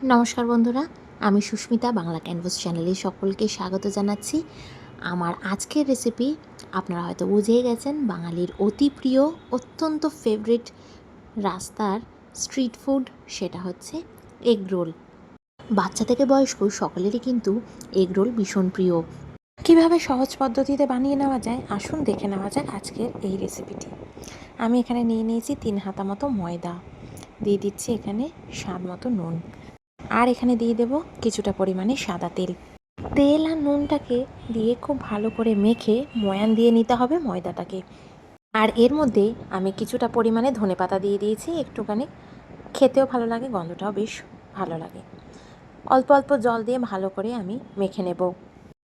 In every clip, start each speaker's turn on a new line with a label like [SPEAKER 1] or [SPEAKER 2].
[SPEAKER 1] নমস্কার বন্ধুরা, আমি সুস্মিতা বাংলা ক্যানভাস চ্যানেলে সকলকে স্বাগত জানাচ্ছি। আমার আজকের রেসিপি আপনারা হয়তো বুঝেই গেছেন, বাঙালির অতি প্রিয়, অত্যন্ত ফেভারিট রাস্তার স্ট্রিট ফুড সেটা হচ্ছে এগ রোল বাচ্চা থেকে বয়স্ক সকলেরই কিন্তু এগ রোল ভীষণ প্রিয়। কীভাবে সহজ পদ্ধতিতে বানিয়ে নেওয়া যায়, আসুন দেখে নেওয়া যাক আজকের এই রেসিপিটি আমি এখানে নিয়ে নিয়েছি তিন হাতা মতো ময়দা। দিয়ে দিচ্ছি এখানে স্বাদ মতো নুন। আর এখানে দিয়ে দেব কিছুটা পরিমাণে সাদা তেল। তেল আর নুনটাকে দিয়ে খুব ভালো করে মেখে ময়ান দিয়ে নিতে হবে ময়দাটাকে। আর এর মধ্যে আমি কিছুটা পরিমাণে ধনেপাতা দিয়ে দিয়েছি, একটুখানি। খেতেও ভালো লাগে, গন্ধটাও বেশ ভালো লাগে। অল্প অল্প জল দিয়ে ভালো করে আমি মেখে নেব।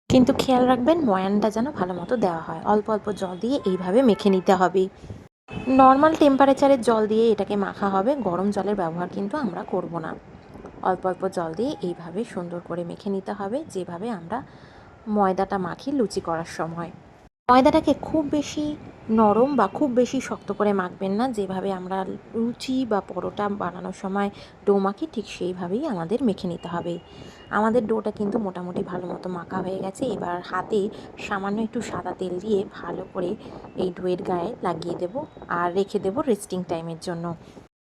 [SPEAKER 1] কিন্তু খেয়াল রাখবেন, ময়ানটা যেন ভালো মতো দেওয়া হয়। অল্প অল্প জল দিয়ে এইভাবে মেখে নিতে হবে। নর্মাল টেম্পারেচারের জল দিয়ে এটাকে মাখা হবে। গরম জলের ব্যবহার কিন্তু আমরা করব না। অল্প অল্প জল দিয়ে এইভাবে সুন্দর করে মেখে নিতে হবে, যেভাবে আমরা ময়দাটা মাখি লুচি করার সময়। ময়দাটাকে খুব বেশি নরম বা খুব বেশি শক্ত করে মাখবেন না, যেভাবে আমরা লুচি বা পরোটা বানানোর সময় ডো মাখি, ঠিক সেইভাবেই আমাদের মেখে নিতে হবে। আমাদের ডোটা কিন্তু মোটামুটি ভালো মতো মাখা হয়ে গেছে, এবার হাতে সামান্য একটু সাদা তেল দিয়ে ভালো করে এই ডোয়ের গায়ে লাগিয়ে দেব আর রেখে দেব রেস্টিং টাইমের জন্য।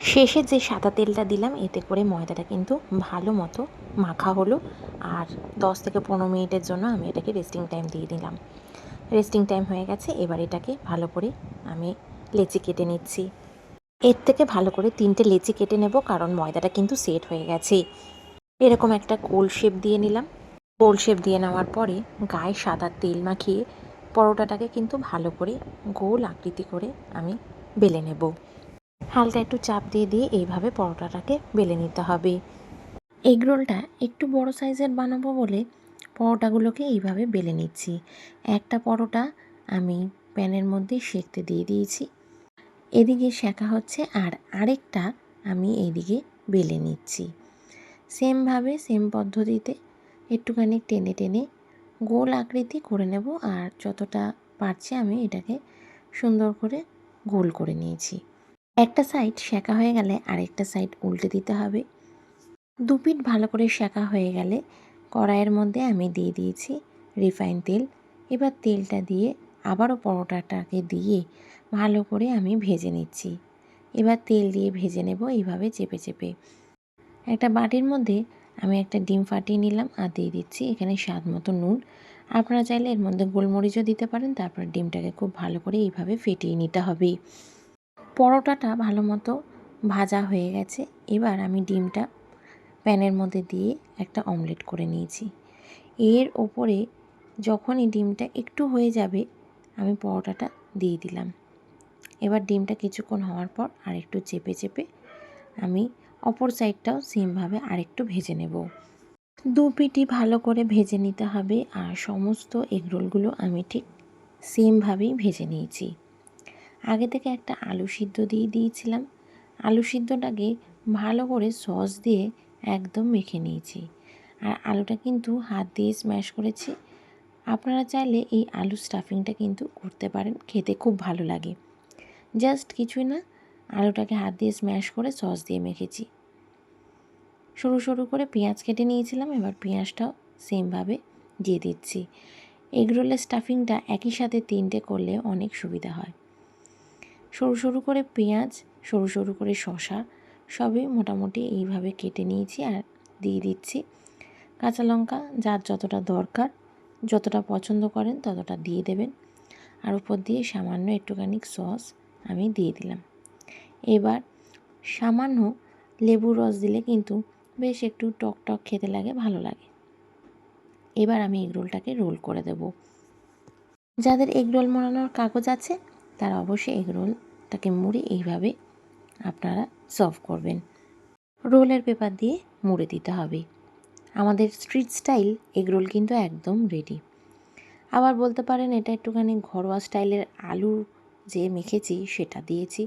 [SPEAKER 1] শেষে যে সাদা তেলটা দিলাম, এতে করে ময়দাটা কিন্তু ভালো মতো মাখা হলো। আর দশ থেকে পনেরো মিনিটের জন্য আমি এটাকে রেস্টিং টাইম দিয়ে দিলাম। রেস্টিং টাইম হয়ে গেছে, এবার এটাকে ভালো করে আমি লেচি কেটে নিচ্ছি। এর থেকে ভালো করে তিনটে লেচি কেটে নেব, কারণ ময়দাটা কিন্তু সেট হয়ে গেছে। এরকম একটা গোল শেপ দিয়ে নিলাম। গোল শেপ দিয়ে নেওয়ার পরে গায়ে সাদা তেল মাখিয়ে পরোটাটাকে কিন্তু ভালো করে গোল আকৃতি করে আমি বেলে নেব। হালকা একটু চাপ দিয়ে দিয়ে এইভাবে পরোটাটাকে বেলে নিতে হবে। এগ রোলটা একটু বড় সাইজের বানাবো বলে পরোটাগুলোকে এইভাবে বেলে নিচ্ছি। একটা পরোটা আমি প্যানের মধ্যে সেঁকতে দিয়ে দিয়েছি। এদিকে শেখা হচ্ছে আর আরেকটা আমি এইদিকে বেলে নিচ্ছি। সেমভাবে, সেম পদ্ধতিতে একটুখানি টেনে টেনে গোল আকৃতি করে নেব আর যতটা পারছি আমি এটাকে সুন্দর করে গোল করে নিয়েছি। একটা সাইড সেঁকা হয়ে গেলে আরেকটা সাইড উল্টে দিতে হবে। দু পিঠ ভালো করে সেঁকা হয়ে গেলে কড়াইয়ের মধ্যে আমি দিয়ে দিয়েছি রিফাইন তেল। এবার তেলটা দিয়ে আবারও পরোটাটাকে দিয়ে ভালো করে আমি ভেজে নিচ্ছি। এবার তেল দিয়ে ভেজে নেব এইভাবে চেপে চেপে। একটা বাটির মধ্যে আমি একটা ডিম ফাটিয়ে নিলাম আর দিয়ে দিচ্ছি এখানে স্বাদ মতো নুন। আপনারা চাইলে এর মধ্যে গোলমরিচও দিতে পারেন, তারপর ডিমটাকে খুব ভালো করে এইভাবে ফেটিয়ে নিতে হবে। পরোটাটা ভালো মতো ভাজা হয়ে গেছে। এবার আমি ডিমটা প্যানের মধ্যে দিয়ে একটা অমলেট করে নিয়েছি। এর ওপরে যখনই ডিমটা একটু হয়ে যাবে, আমি পরোটাটা দিয়ে দিলাম। এবার ডিমটা কিছুক্ষণ হওয়ার পর আরেকটু চেপে চেপে আমি অপর সাইডটাও সেমভাবে আরেকটু ভেজে নেব। দু পিটি ভালো করে ভেজে নিতে হবে আর সমস্ত এগরোলগুলো আমি ঠিক সেমভাবেই ভেজে নিয়েছি। আগে থেকে একটা আলু সিদ্ধ দিয়ে দিয়েছিলাম। আলু সিদ্ধটাকে ভালো করে সস দিয়ে একদম মেখে নিয়েছি। আর আলুটা কিন্তু হাত দিয়ে স্ম্যাশ করেছি। আপনারা চাইলে এই আলু স্টাফিংটা কিন্তু করতে পারেন, খেতে খুব ভালো লাগে। জাস্ট কিছুই না, আলুটাকে হাত দিয়ে স্ম্যাশ করে সস দিয়ে মেখেছি। সরু সরু করে পেঁয়াজ কেটে নিয়েছিলাম, এবার পেঁয়াজটাও সেমভাবে দিয়ে দিচ্ছি। এগরোলের স্টাফিংটা একই সাথে তিনটে করলে অনেক সুবিধা হয়। সরু সরু করে পেঁয়াজ, সরু সরু করে শশা সবই মোটামুটি এইভাবে কেটে নিয়েছি আর দিয়ে দিচ্ছি। কাঁচা লঙ্কা যার যতটা দরকার, যতটা পছন্দ করেন ততটা দিয়ে দেবেন। আর উপর দিয়ে সামান্য একটুখানি সস আমি দিয়ে দিলাম। এবার সামান্য লেবুর রস দিলে কিন্তু বেশ একটু টক টক খেতে লাগে, ভালো লাগে। এবার আমি এগরোলটাকে রোল করে দেব। যাদের এগরোল মোড়ানোর কাগজ আছে তারা অবশ্যই এগ রোলটাকে মুড়ে এইভাবে আপনারা সার্ভ করবেন। রোলের পেপার দিয়ে মুড়ে দিতে হবে। আমাদের স্ট্রিট স্টাইল এগ রোল কিন্তু একদম রেডি আবার বলতে পারেন এটা একটুখানি ঘরোয়া স্টাইলের আলু যে মেখেছি সেটা দিয়েছি।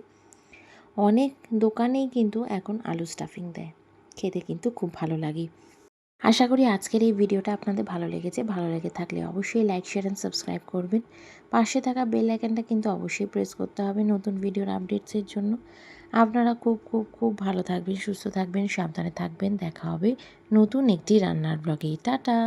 [SPEAKER 1] অনেক দোকানেই কিন্তু এখন আলু স্টাফিং দেয়। খেতে কিন্তু খুব ভালো লাগে। আশা করি আজকের এই ভিডিওটা আপনাদের ভালো লেগেছে। ভালো লেগে থাকলে অবশ্যই লাইক, শেয়ার অ্যান্ড সাবস্ক্রাইব করবেন। পাশে থাকা বেল আইকনটা কিন্তু অবশ্যই প্রেস করতে হবে নতুন ভিডিওর আপডেটসের জন্য। আপনারা খুব খুব খুব ভালো থাকবেন, সুস্থ থাকবেন, সাবধানে থাকবেন। দেখা হবে নতুন একটি রান্নার ব্লগে টাটা!